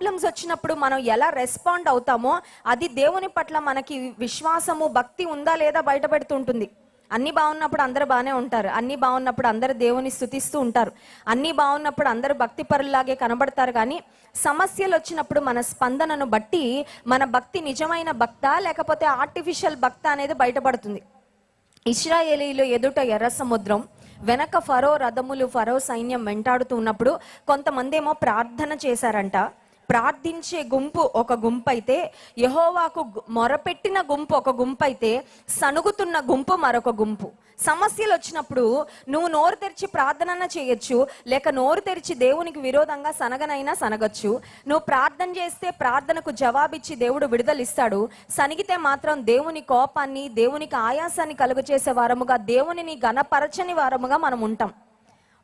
Problems వచ్చినప్పుడు మనం ఎలా రెస్పాండ్ అవుతామో అది దేవుని పట్ల మనకి విశ్వాసము భక్తి ఉందా లేదా బయటపెడుతుంటుంది. అన్ని బాగున్నప్పుడు అందరు బాగానే ఉంటారు. అన్ని బాగున్నప్పుడు అందరు దేవుని స్థుతిస్తూ ఉంటారు. అన్ని బాగున్నప్పుడు అందరూ భక్తి పరుల్లాగే కనబడతారు. కానీ సమస్యలు వచ్చినప్పుడు మన స్పందనను బట్టి మన భక్తి నిజమైన భక్త లేకపోతే ఆర్టిఫిషియల్ భక్త అనేది బయటపడుతుంది. ఇస్రాయేలీలో ఎదుట ఎర్ర సముద్రం వెనక ఫరో రథములు ఫరో సైన్యం వెంటాడుతూ ఉన్నప్పుడు కొంతమంది ఏమో ప్రార్థన చేశారంట. ప్రార్థించే గుంపు ఒక గుంపు అయితే యహోవాకు మొరపెట్టిన గుంపు ఒక గుంపు అయితే సనుగుతున్న గుంపు మరొక గుంపు. సమస్యలు వచ్చినప్పుడు నువ్వు నోరు తెరిచి ప్రార్థన చేయొచ్చు లేక నోరు తెరిచి దేవునికి విరోధంగా సనగనైనా సనగచ్చు. నువ్వు ప్రార్థన చేస్తే ప్రార్థనకు జవాబిచ్చి దేవుడు విడుదలిస్తాడు. సనిగితే మాత్రం దేవుని కోపాన్ని దేవునికి ఆయాసాన్ని కలుగచేసే వారముగా దేవునిని గణపరచని వారముగా మనం ఉంటాం.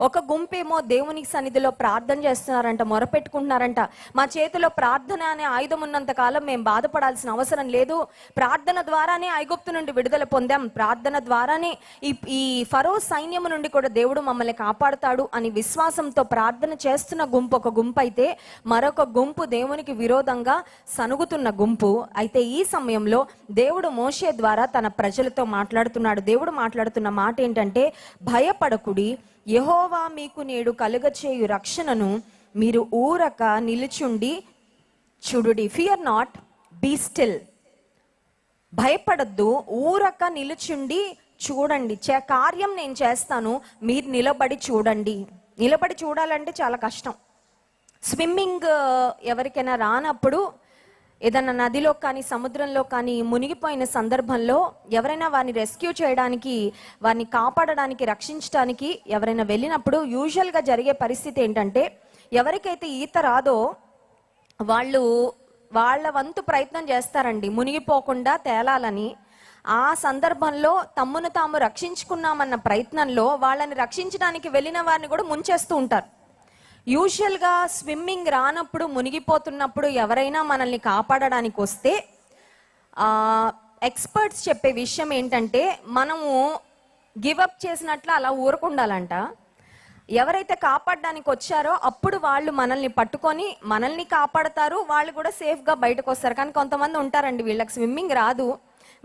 ఒక గుంపేమో దేవుని సన్నిధిలో ప్రార్థన చేస్తున్నారంట మొరపెట్టుకుంటున్నారంట. మా చేతిలో ప్రార్థన అనే ఆయుధం ఉన్నంత కాలం మేము బాధపడాల్సిన అవసరం లేదు. ప్రార్థన ద్వారానే ఐగుప్తు నుండి విడుదల పొందాం. ప్రార్థన ద్వారానే ఈ ఈ ఫరో సైన్యము నుండి కూడా దేవుడు మమ్మల్ని కాపాడుతాడు అని విశ్వాసంతో ప్రార్థన చేస్తున్న గుంపు ఒక గుంపు అయితే మరొక గుంపు దేవునికి విరోధంగా సనుగుతున్న గుంపు అయితే ఈ సమయంలో దేవుడు మోషే ద్వారా తన ప్రజలతో మాట్లాడుతున్నాడు. దేవుడు మాట్లాడుతున్న మాట ఏంటంటే భయపడకుడి యహోవా మీకు నేడు కలుగచేయు రక్షణను మీరు ఊరక నిలుచుండి చూడుడి. ఫియర్ నాట్ బీ స్టిల్ భయపడద్దు ఊరక నిలుచుండి చూడండి. చే కార్యం నేను చేస్తాను మీరు నిలబడి చూడండి. నిలబడి చూడాలంటే చాలా కష్టం. స్విమ్మింగ్ ఎవరికైనా రానప్పుడు ఏదైనా నదిలో కానీ సముద్రంలో కానీ మునిగిపోయిన సందర్భంలో ఎవరైనా వారిని రెస్క్యూ చేయడానికి వారిని కాపాడడానికి రక్షించడానికి ఎవరైనా వెళ్ళినప్పుడు యూజువల్గా జరిగే పరిస్థితి ఏంటంటే ఎవరికైతే ఈత రాదో వాళ్ళు వాళ్ళ వంతు ప్రయత్నం చేస్తారండి. మునిగిపోకుండా తేలాలని. ఆ సందర్భంలో తమ్మును తాము రక్షించుకున్నామన్న ప్రయత్నంలో వాళ్ళని రక్షించడానికి వెళ్ళిన వారిని కూడా ముంచేస్తూ ఉంటారు. యూజువల్గా స్విమ్మింగ్ రానప్పుడు మునిగిపోతున్నప్పుడు ఎవరైనా మనల్ని కాపాడడానికి వస్తే ఎక్స్పర్ట్స్ చెప్పే విషయం ఏంటంటే మనము గివప్ చేసినట్లు అలా ఊరకుండాలంట. ఎవరైతే కాపాడడానికి వచ్చారో అప్పుడు వాళ్ళు మనల్ని పట్టుకొని మనల్ని కాపాడతారు. వాళ్ళు కూడా సేఫ్గా బయటకు వస్తారు. కానీ కొంతమంది ఉంటారండి వీళ్ళకి స్విమ్మింగ్ రాదు.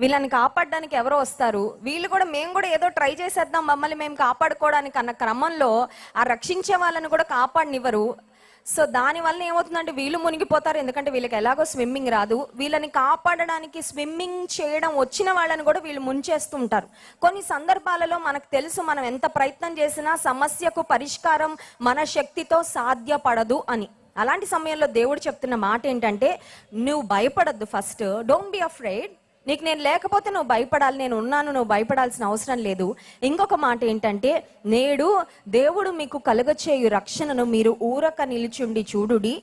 వీళ్ళని కాపాడడానికి ఎవరో వస్తారు. వీళ్ళు కూడా మేము కూడా ఏదో ట్రై చేసేద్దాం మమ్మల్ని మేము కాపాడుకోవడానికి అన్న క్రమంలో ఆ రక్షించే వాళ్ళని కూడా కాపాడనివ్వరు. సో దానివల్ల ఏమవుతుందంటే వీళ్ళు మునిగిపోతారు. ఎందుకంటే వీళ్ళకి ఎలాగో స్విమ్మింగ్ రాదు. వీళ్ళని కాపాడడానికి స్విమ్మింగ్ చేయడం వచ్చిన వాళ్ళని కూడా వీళ్ళు ముంచేస్తుంటారు కొన్ని సందర్భాలలో మనకు తెలుసు మనం ఎంత ప్రయత్నం చేసినా సమస్యకు పరిష్కారం మన శక్తితో సాధ్యపడదు అని. అలాంటి సమయంలో దేవుడు చెప్తున్న మాట ఏంటంటే నువ్వు భయపడద్దు ఫస్ట్. డోంట్ బి అఫ్రైడ్ నీకు నేను లేకపోతే నువ్వు భయపడాలి నేను ఉన్నాను నువ్వు భయపడాల్సిన అవసరం లేదు. ఇంకొక మాట ఏంటంటే నేడు దేవుడు మీకు కలుగచేయు రక్షణను మీరు ఊరక నిలుచుండి చూడుడి.